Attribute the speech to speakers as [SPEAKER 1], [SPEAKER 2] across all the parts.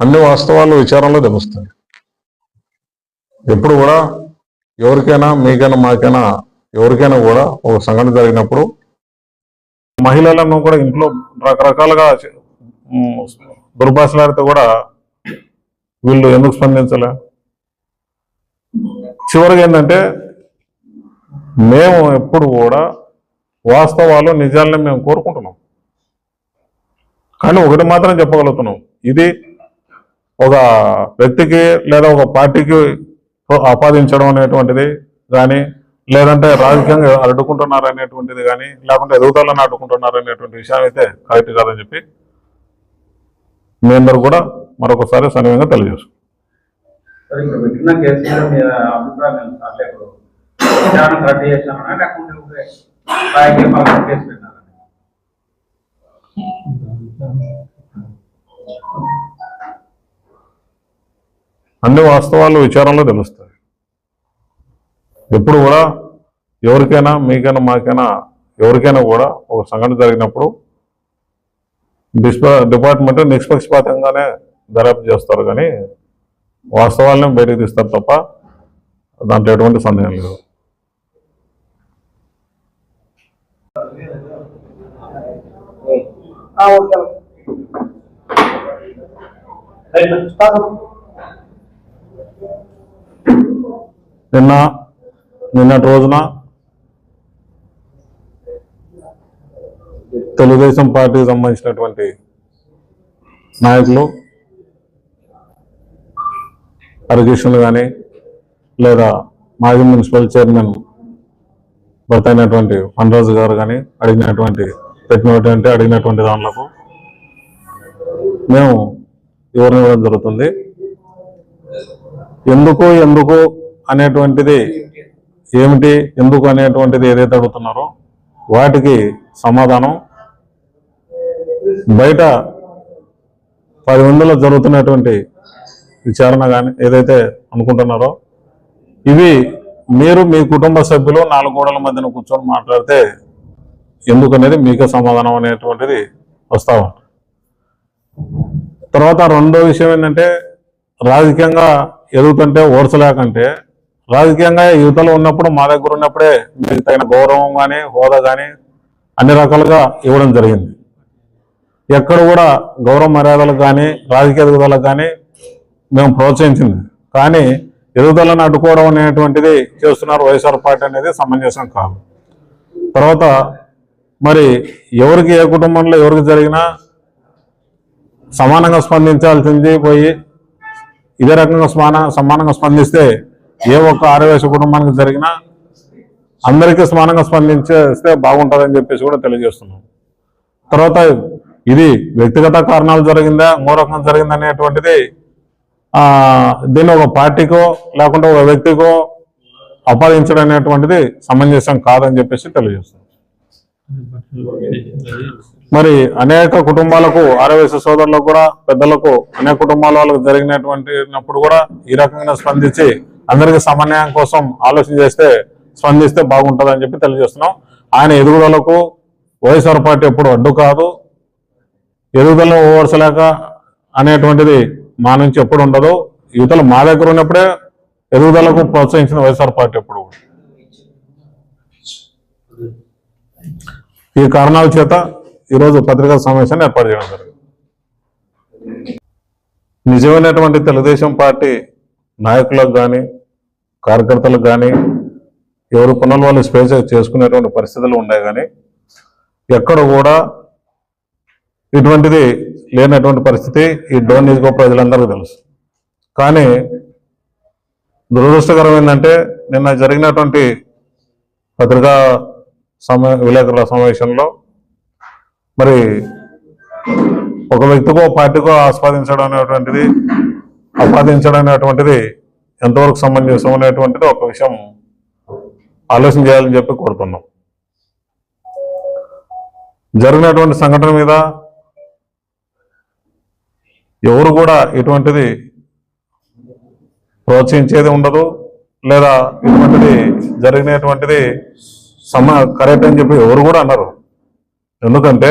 [SPEAKER 1] అన్ని వాస్తవాలు విచారంలో తెలుస్తాయి. ఎప్పుడు కూడా ఎవరికైనా మీకైనా మాకైనా ఎవరికైనా కూడా ఒక సంఘటన జరిగినప్పుడు మహిళలను కూడా ఇంట్లో రకరకాలుగా దుర్భాషలాడితే కూడా వీళ్ళు ఎందుకు స్పందించలే? చివరిగా ఏంటంటే మేము ఎప్పుడు కూడా వాస్తవాలు నిజాలని మేము కోరుకుంటున్నాం. కానీ ఒకటి మాత్రం చెప్పగలుగుతున్నాం. ఇది ఒక వ్యక్తికి లేదా ఒక పార్టీకి ఆపాదించడం అనేటువంటిది కానీ లేదంటే రాజకీయంగా అడ్డుకుంటున్నారు అనేటువంటిది కానీ లేకుంటే ఎదుగుదలను అడ్డుకుంటున్నారు అనేటువంటి విషయం అయితే కరెక్ట్ కాదని చెప్పి మీ అందరూ కూడా మరొకసారి సన్నిహితంగా తెలియజేస్తాం అన్ని వాస్తవాలు విచారంలో తెలుస్తాయి. ఎప్పుడు కూడా ఎవరికైనా మీకైనా మాకైనా ఎవరికైనా కూడా ఒక సంఘటన జరిగినప్పుడు డిస్ప డిపార్ట్మెంట్ నిష్పక్షపాతంగానే దర్యాప్తు చేస్తారు కానీ వాస్తవాలనే బయటకు తీస్తారు తప్ప దాంట్లో ఎటువంటి సందేహం లేదు. నిన్న నిన్నటి రోజున తెలుగుదేశం పార్టీకి సంబంధించినటువంటి నాయకులు హరికృష్ణులు కానీ లేదా మాజీ మున్సిపల్ చైర్మన్ భర్త అయినటువంటి ఫండ్రాజు గారు కానీ అడిగినటువంటి పెట్టినటువంటి అడిగినటువంటి దానిలకు మేము వివరణ ఇవ్వడం జరుగుతుంది. ఎందుకు ఎందుకు అనేటువంటిది ఏమిటి ఎందుకు అనేటువంటిది ఏదైతే అడుగుతున్నారో వాటికి సమాధానం బయట పది మందిలో జరుగుతున్నటువంటి విచారణ కానీ ఏదైతే అనుకుంటున్నారో ఇవి మీరు మీ కుటుంబ సభ్యులు నాలుగు గోడల మధ్యన కూర్చొని మాట్లాడితే ఎందుకనేది మీకే సమాధానం అనేటువంటిది వస్తా ఉంటుంది తర్వాత రెండో విషయం ఏంటంటే రాజకీయంగా ఎదుగుతుంటే ఓడ్చలేకంటే రాజకీయంగా యువతలో ఉన్నప్పుడు మా దగ్గర ఉన్నప్పుడే మీకు తగిన గౌరవం కానీ హోదా కానీ అన్ని రకాలుగా ఇవ్వడం జరిగింది. ఎక్కడ కూడా గౌరవ మర్యాదలకు కానీ రాజకీయ ఎదుగుదలకు కానీ మేము ప్రోత్సహించింది. కానీ ఎదుగుదలను అడ్డుకోవడం అనేటువంటిది చేస్తున్నారు వైఎస్ఆర్ పార్టీ అనేది సమంజసం కాదు. తర్వాత మరి ఎవరికి ఏ కుటుంబంలో ఎవరికి జరిగినా సమానంగా స్పందించాల్సింది పోయి ఇదే రకంగా సమాన సమానంగా స్పందిస్తే ఏ ఒక్క ఆరవేశ కుటుంబానికి జరిగినా అందరికీ సమానంగా స్పందించేస్తే బాగుంటుందని చెప్పేసి కూడా తెలియజేస్తున్నాం. తర్వాత ఇది వ్యక్తిగత కారణాలు జరిగిందా ఇంకో రకంగా జరిగిందా అనేటువంటిది దీన్ని ఒక పార్టీకో లేకుంటే ఒక వ్యక్తికో అపాదించడం అనేటువంటిది సమంజసం కాదని చెప్పేసి తెలియజేస్తున్నాం. మరి అనేక కుటుంబాలకు ఆరవేశ సోదరులకు కూడా పెద్దలకు అనేక కుటుంబాల వాళ్ళకు జరిగినటువంటినప్పుడు కూడా ఈ రకంగా స్పందించి అందరికీ సమన్వయం కోసం ఆలోచన చేస్తే స్పందిస్తే బాగుంటుందని చెప్పి తెలియజేస్తున్నాం. ఆయన ఎదుగుదలకు వైఎస్ఆర్ పార్టీ ఎప్పుడు అడ్డు కాదు. ఎదుగుదల ఓవర్చలేక అనేటువంటిది మా నుంచి ఎప్పుడు ఉండదు. యువతలు మా దగ్గర ఉన్నప్పుడే ఎదుగుదలకు ప్రోత్సహించిన వైఎస్ఆర్ పార్టీ ఎప్పుడు ఈ కారణాల చేత ఈరోజు పత్రికా సమావేశాన్ని ఏర్పాటు చేయడం జరిగింది. నిజమైనటువంటి తెలుగుదేశం పార్టీ నాయకులకు కానీ కార్యకర్తలకు కానీ ఎవరు పనులు వాళ్ళు స్పేస్ చేసుకునేటువంటి పరిస్థితులు ఉన్నాయి కానీ ఎక్కడ కూడా ఇటువంటిది లేనటువంటి పరిస్థితి ఈ డోన్ నియోజకవర్గ ప్రజలందరికీ తెలుసు. కానీ దురదృష్టకరం ఏంటంటే నిన్న జరిగినటువంటి పత్రికా సమా విలేకరుల సమావేశంలో మరి ఒక వ్యక్తికో పార్టీకో ఆస్వాదించడం అనేటువంటిది ఆపాదించడం అనేటువంటిది ఎంతవరకు సమంజసం అనేటువంటిది ఒక విషయం ఆలోచన చేయాలని చెప్పి కోరుతున్నాం. జరిగినటువంటి సంఘటన మీద ఎవరు కూడా ఇటువంటిది ప్రోత్సహించేది ఉండదు లేదా ఇటువంటిది జరిగినటువంటిది సమ కరెక్ట్ అని చెప్పి ఎవరు కూడా అన్నారు ఎందుకంటే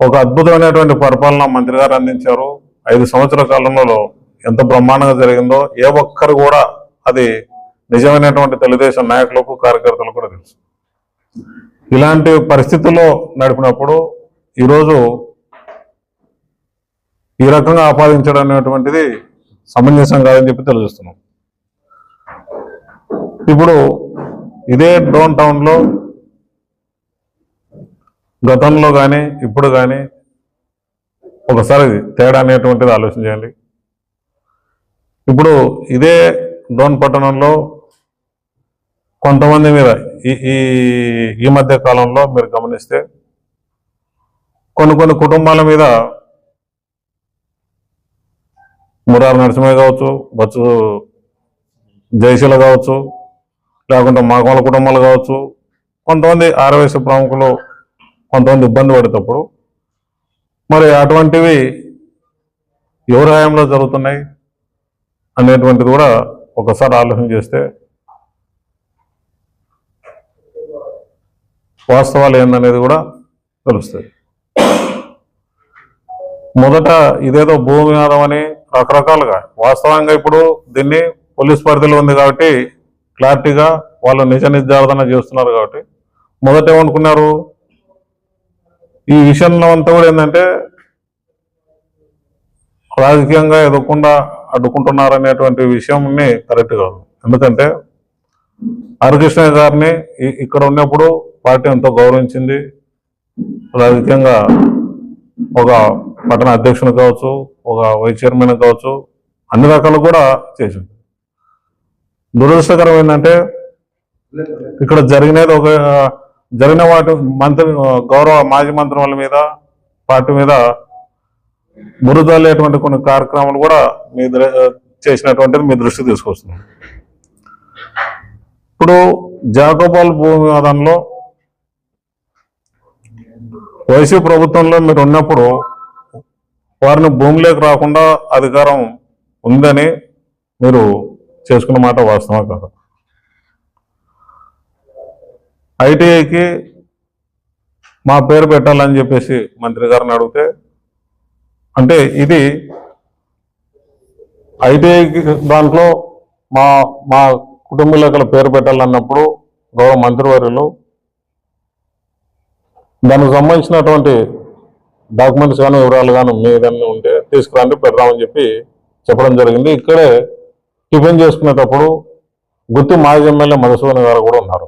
[SPEAKER 1] ఒక అద్భుతమైనటువంటి పరిపాలన మంత్రి గారు అందించారు. ఐదు సంవత్సరాల కాలంలో ఎంత బ్రహ్మాండంగా జరిగిందో ఏ ఒక్కరు కూడా అది నిజమైనటువంటి తెలుగుదేశం నాయకులకు కార్యకర్తలకు కూడా తెలుసు. ఇలాంటి పరిస్థితుల్లో నడిపినప్పుడు ఈరోజు ఈ రకంగా ఆపాదించడం అనేటువంటిది సమంజసం కాదని చెప్పి తెలియజేస్తున్నాం. ఇప్పుడు ఇదే డౌన్ టౌన్లో గతంలో కానీ ఇప్పుడు కానీ ఒకసారి తేడా అనేటువంటిది ఆలోచన ఇప్పుడు ఇదే డోన్ పట్టణంలో కొంతమంది మీద ఈ ఈ ఈ మధ్య కాలంలో మీరు గమనిస్తే కొన్ని కొన్ని కుటుంబాల మీద మురారు నరసింహయ్య కావచ్చు బచ్చు జయశీల కావచ్చు లేకుంటే మాగోళ్ళ కుటుంబాలు కావచ్చు కొంతమంది ఆరవేశ ప్రముఖులు కొంతమంది ఇబ్బంది పడేటప్పుడు మరి అటువంటివి ఎవరి హయాంలో జరుగుతున్నాయి? అనేటువంటిది కూడా ఒకసారి ఆలోచన చేస్తే వాస్తవాలు ఏందనేది కూడా తెలుస్తుంది. మొదట ఇదేదో భూమి అని రకరకాలుగా వాస్తవంగా ఇప్పుడు దీన్ని పోలీస్ పరిధిలో ఉంది కాబట్టి క్లారిటీగా వాళ్ళు నిజ నిర్ధారణ చేస్తున్నారు కాబట్టి మొదట ఏమనుకున్నారు? ఈ విషయంలో అంతా కూడా ఏంటంటే రాజకీయంగా ఎదగకుండా అడ్డుకుంటున్నారు అనేటువంటి విషయంని కరెక్ట్ కాదు. ఎందుకంటే హరికృష్ణ గారిని ఇక్కడ ఉన్నప్పుడు పార్టీ ఎంతో గౌరవించింది. రాజకీయంగా ఒక పట్టణ అధ్యక్షుని కావచ్చు ఒక వైస్ చైర్మన్ కావచ్చు అన్ని రకాలు కూడా చేసింది. దురదృష్టకరం ఏంటంటే ఇక్కడ జరిగినది ఒక జరిగిన వాటి మంత్రి గౌరవ మాజీ మంత్రి వాళ్ళ మీద పార్టీ మీద బురదలేటువంటి కొన్ని కార్యక్రమాలు కూడా మీ దృ- చేసినటువంటిది మీ దృష్టి తీసుకొస్తుంది. ఇప్పుడు జాకోబాల్ భూమివాదంలో వైసీ వైసీపీ ప్రభుత్వంలో మీరు ఉన్నప్పుడు వారిని భూమిలోకి రాకుండా అధికారం ఉందని మీరు చేసుకున్న మాట వాస్తవం కాదు? ఐటీఐకి మా పేరు పెట్టాలని చెప్పేసి మంత్రి గారిని అడిగితే అంటే ఇది ఐటీఐకి దాంట్లో మా మా కుటుంబీకుల పేరు పెట్టాలన్నప్పుడు గౌరవ మంత్రివర్యులు దానికి సంబంధించినటువంటి డాక్యుమెంట్స్ కానీ వివరాలు కానీ మీ ఏదైనా ఉంటే తీసుకురండి పెడదామని చెప్పి చెప్పడం జరిగింది. ఇక్కడే టిఫిన్ చేసుకునేటప్పుడు గుత్తి మాజీ ఎమ్మెల్యే మధుసూదన్ గారు కూడా ఉన్నారు.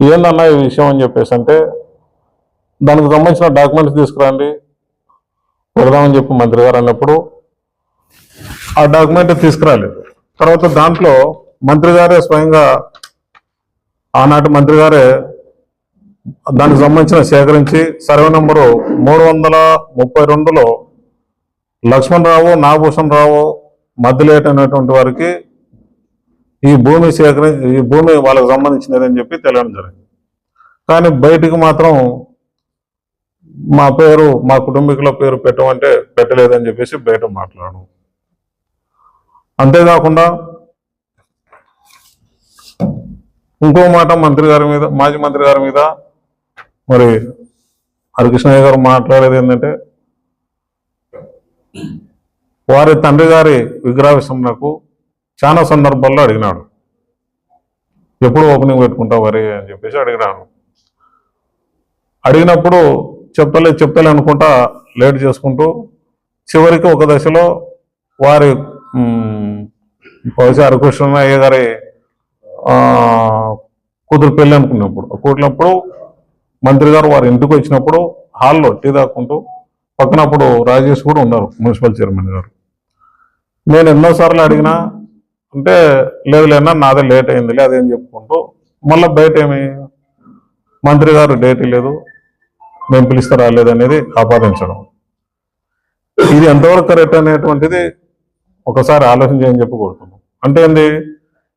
[SPEAKER 1] ఏందన్నా ఈ విషయం అని చెప్పేసి అంటే దానికి సంబంధించిన డాక్యుమెంట్స్ తీసుకురండి. పెడదామని చెప్పి మంత్రి గారు అన్నప్పుడు ఆ డాక్యుమెంట్ తీసుకురాలేదు. తర్వాత దాంట్లో మంత్రి గారే స్వయంగా ఆనాటి మంత్రి గారే దానికి సంబంధించిన సేకరించి సర్వే నంబరు మూడు వందల ముప్పై రెండులో లక్ష్మణరావు నాగభూషణ్ రావు మధ్యలేట్ అనేటువంటి వారికి ఈ భూమి సేకరి ఈ భూమి వాళ్ళకి సంబంధించినది అని చెప్పి తెలియడం జరిగింది. కానీ బయటికి మాత్రం మా పేరు మా కుటుంబీకుల పేరు పెట్టమంటే పెట్టలేదని చెప్పేసి బయట మాట్లాడు అంతేకాకుండా ఇంకో మాట మంత్రి గారి మీద మాజీ మంత్రి గారి మీద మరి హరికృష్ణయ్య గారు మాట్లాడేది ఏంటంటే వారి తండ్రి గారి విగ్రహావిష్ణకు చాలా సందర్భాల్లో అడిగినాడు. ఎప్పుడు ఓపెనింగ్ పెట్టుకుంటావు వరి అని చెప్పేసి అడిగినాడు. అడిగినప్పుడు చెప్తలే చెప్తలే అనుకుంటా లేట్ చేసుకుంటూ చివరికి ఒక దశలో వారి మ్, బహుశా హరికృష్ణయ్య గారి కూతురు పెళ్ళి అనుకున్నప్పుడు కూడినప్పుడు మంత్రి గారు వారి ఇంటికి వచ్చినప్పుడు హాల్లో టీ తాకుంటూ పక్కనప్పుడు రాజేష్ కూడా ఉన్నారు మున్సిపల్ చైర్మన్ గారు. నేను ఎన్నోసార్లు అడిగినా అంటే లేదు లేనా నాదే లేట్ అయింది లేదని చెప్పుకుంటూ మళ్ళీ బయట ఏమి మంత్రి గారు డేట్ లేదు. మేము పిలిస్తే రాలేదు అనేది ఆపాదించడం. ఇది ఎంతవరకు కరెక్ట్ అనేటువంటిది ఒకసారి ఆలోచన చేయని చెప్పి కోరుతున్నాం. అంటే ఏంది?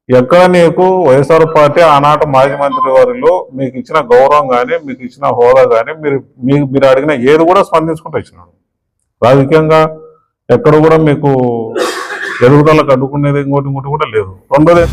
[SPEAKER 1] ఎక్కడ నీకు వైఎస్ఆర్ పార్టీ ఆనాటి మాజీ మంత్రి వారిలో మీకు ఇచ్చిన గౌరవం కానీ మీకు ఇచ్చిన హోదా కానీ మీరు మీకు మీరు అడిగిన ఏది కూడా స్పందించుకుంటూ ఇచ్చినాడు రాజకీయంగా ఎక్కడ కూడా మీకు ఎదుగుదలకు అడ్డుకునేది ఇంకోటి ఇంకోటి కూడా లేదు. రెండోది